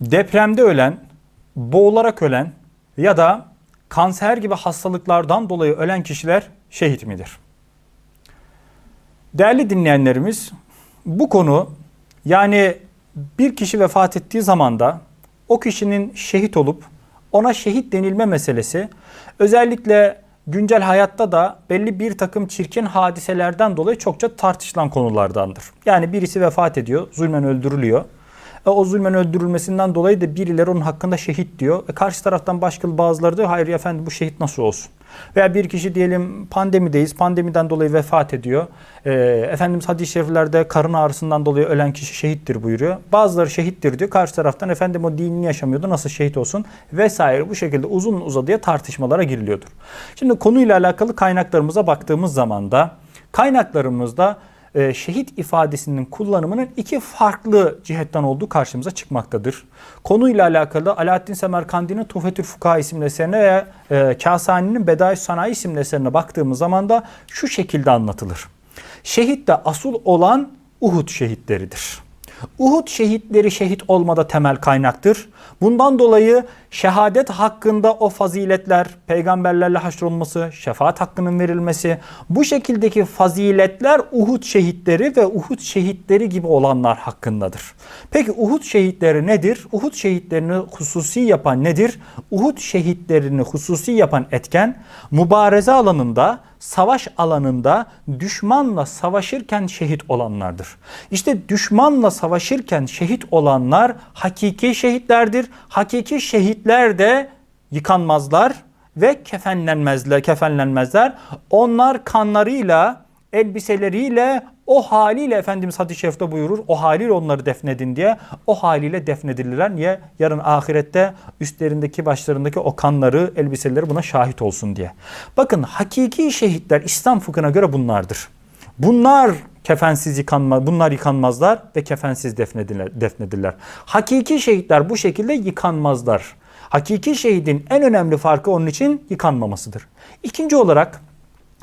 depremde ölen, boğularak ölen ya da kanser gibi hastalıklardan dolayı ölen kişiler şehit midir? Değerli dinleyenlerimiz, bu konu yani bir kişi vefat ettiği zaman da o kişinin şehit olup ona şehit denilme meselesi özellikle güncel hayatta da belli bir takım çirkin hadiselerden dolayı çokça tartışılan konulardandır. Yani birisi vefat ediyor, zulmen öldürülüyor. E, o zulmen öldürülmesinden dolayı da birileri onun hakkında şehit diyor. E, karşı taraftan başka bazıları diyor hayır efendim bu şehit nasıl olsun? Veya bir kişi diyelim pandemideyiz. Pandemiden dolayı vefat ediyor. E, Efendimiz hadis-i şeriflerde karın ağrısından dolayı ölen kişi şehittir buyuruyor. Bazıları şehittir diyor. Karşı taraftan efendim o dinini yaşamıyordu nasıl şehit olsun vesaire bu şekilde uzun uzadıya tartışmalara giriliyordur. Şimdi konuyla alakalı kaynaklarımıza baktığımız zaman da kaynaklarımızda e, şehit ifadesinin kullanımının iki farklı cihetten olduğu karşımıza çıkmaktadır. Konuyla alakalı Alaaddin Semerkandi'nin Tuhfetül Fukaha isimli eserine veya e, Kasani'nin Bedai Sanayi isimli eserine baktığımız zaman da şu şekilde anlatılır. Şehit de asıl olan Uhud şehitleridir. Uhud şehitleri şehit olmada temel kaynaktır. Bundan dolayı şehadet hakkında o faziletler, peygamberlerle haşrolması, şefaat hakkının verilmesi, bu şekildeki faziletler Uhud şehitleri ve Uhud şehitleri gibi olanlar hakkındadır. Peki Uhud şehitleri nedir? Uhud şehitlerini hususi yapan nedir? Uhud şehitlerini hususi yapan etken mübareze alanında savaş alanında düşmanla savaşırken şehit olanlardır. İşte düşmanla savaşırken şehit olanlar hakiki şehitlerdir. Hakiki şehitler de yıkanmazlar ve kefenlenmezler, kefenlenmezler. Onlar kanlarıyla, elbiseleriyle, o haliyle Efendimiz hadis-i şerifte buyurur. O haliyle onları defnedin diye. O haliyle defnedilirler. Niye? Yarın ahirette üstlerindeki başlarındaki o kanları, elbiseleri buna şahit olsun diye. Bakın hakiki şehitler İslam fıkhına göre bunlardır. Bunlar kefensiz yıkanma, bunlar yıkanmazlar ve kefensiz defnediler, defnedilirler. Hakiki şehitler bu şekilde yıkanmazlar. Hakiki şehidin en önemli farkı onun için yıkanmamasıdır. İkinci olarak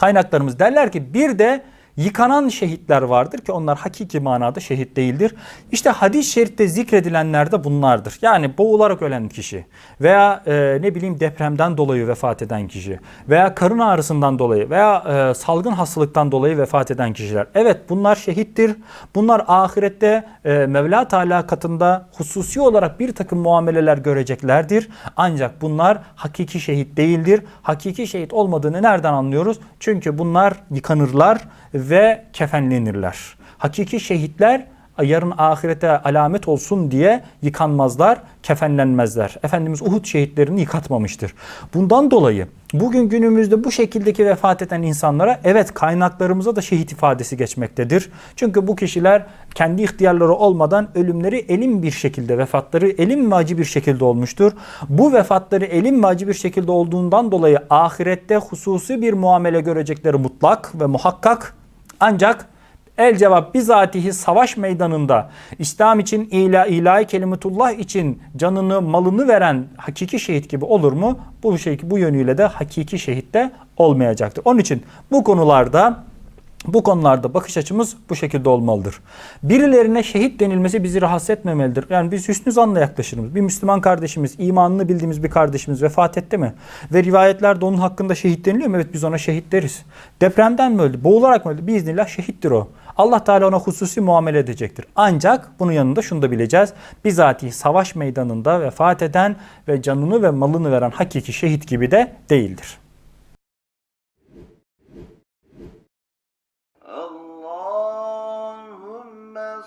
kaynaklarımız derler ki bir de yıkanan şehitler vardır ki onlar hakiki manada şehit değildir. İşte hadis-i şerifte zikredilenler de bunlardır. Yani boğularak ölen kişi veya e, ne bileyim depremden dolayı vefat eden kişi veya karın ağrısından dolayı veya e, salgın hastalıktan dolayı vefat eden kişiler. Evet bunlar şehittir. Bunlar ahirette e, Mevla Teala katında hususi olarak bir takım muameleler göreceklerdir. Ancak bunlar hakiki şehit değildir. Hakiki şehit olmadığını nereden anlıyoruz? Çünkü bunlar yıkanırlar ve kefenlenirler. Hakiki şehitler yarın ahirete alamet olsun diye yıkanmazlar, kefenlenmezler. Efendimiz Uhud şehitlerini yıkatmamıştır. Bundan dolayı bugün günümüzde bu şekildeki vefat eden insanlara evet kaynaklarımıza da şehit ifadesi geçmektedir. Çünkü bu kişiler kendi ihtiyarları olmadan ölümleri elim bir şekilde vefatları elim ve acı bir şekilde olmuştur. Bu vefatları elim ve acı bir şekilde olduğundan dolayı ahirette hususi bir muamele görecekleri mutlak ve muhakkak ancak el cevap bizatihi savaş meydanında İslam için ila ilahi kelimetullah için canını malını veren hakiki şehit gibi olur mu? Bu şey bu yönüyle de hakiki şehit de olmayacaktır. Onun için bu konularda bu konularda bakış açımız bu şekilde olmalıdır. Birilerine şehit denilmesi bizi rahatsız etmemelidir. Yani biz hüsnü zanla yaklaşırız. Bir Müslüman kardeşimiz, imanını bildiğimiz bir kardeşimiz vefat etti mi? Ve rivayetlerde onun hakkında şehit deniliyor mu? Evet biz ona şehit deriz. Depremden mi öldü? Boğularak mı öldü? Biiznillah şehittir o. Allah Teala ona hususi muamele edecektir. Ancak bunun yanında şunu da bileceğiz. Bizatihi savaş meydanında vefat eden ve canını ve malını veren hakiki şehit gibi de değildir.